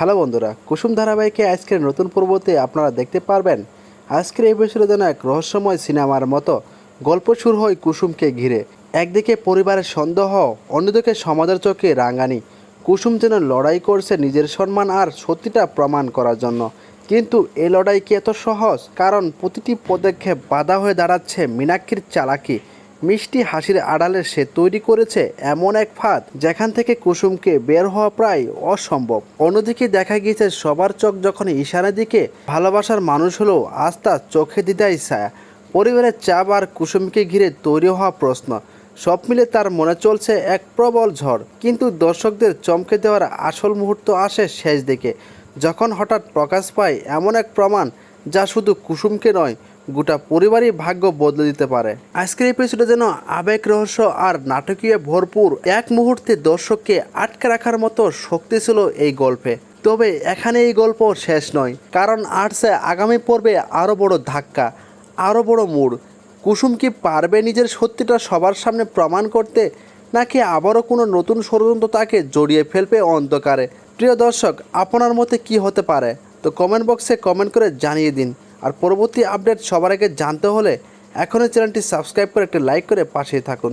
Hello বন্ধুরা, কুসুম ধারাবাহিকে আজকের নতুন পর্বতে আপনারা দেখতে পারবেন, আজকের এই বছরে যেন এক রহস্যময় সিনেমার মতো গল্প শুরু হয় কুসুমকে ঘিরে। একদিকে পরিবারের সন্দেহ, অন্যদিকে সমাজের চোখে রাঙানি। কুসুম যেন লড়াই করছে নিজের সম্মান আর সত্যিটা প্রমাণ করার জন্য। কিন্তু এই লড়াই কি এত সহজ? কারণ প্রতিটি পদক্ষেপ বাধা হয়ে দাঁড়াচ্ছে মীনাক্ষীর চালাকি। মিষ্টি হাসির আড়ালে সে তৈরি করেছে এমন এক ফাঁদ যেখান থেকে কুসুমকে বের হওয়া প্রায় অসম্ভব। অন্যদিকে দেখা গিয়েছে সবার চোখ যখন ঈশানের দিকে, ভালোবাসার মানুষ হলো তার চোখে দিদাই ছায়া। পরিবারের চাপ আর কুসুমকে ঘিরে তৈরি হওয়া প্রশ্ন। সব মিলে তার মনে চলছে এক প্রবল ঝড়। কিন্তু দর্শকদের চমকে দেওয়ার আসল মুহূর্ত আসে শেষ দিকে, যখন হঠাৎ প্রকাশ পায় এমন এক প্রমাণ যা শুধু কুসুমকে নয় গোটা পরিবারই ভাগ্য বদলে দিতে পারে। আজকের এপিসোডে যেন আবেগ, রহস্য আর নাটকীয় ভরপুর এক মুহূর্তে দর্শককে আটকে রাখার মতো শক্তি ছিল এই গল্পে। তবে এখানে এই গল্প শেষ নয়, কারণ আর্টসে আগামী পর্বে আরও বড় ধাক্কা, আরও বড় মোড়। কুসুম কি পারবে নিজের সত্যিটা সবার সামনে প্রমাণ করতে, নাকি আবারও কোনো নতুন ষড়যন্ত্র তাকে জড়িয়ে ফেলবে অন্ধকারে? প্রিয় দর্শক, আপনার মতে কি হতে পারে? তো কমেন্ট বক্সে কমেন্ট করে জানিয়ে দিন। আর পরবর্তী আপডেট সবার আগে জানতে হলে এখনই চ্যানেলটি সাবস্ক্রাইব করে একটি লাইক করে পাশে থাকুন।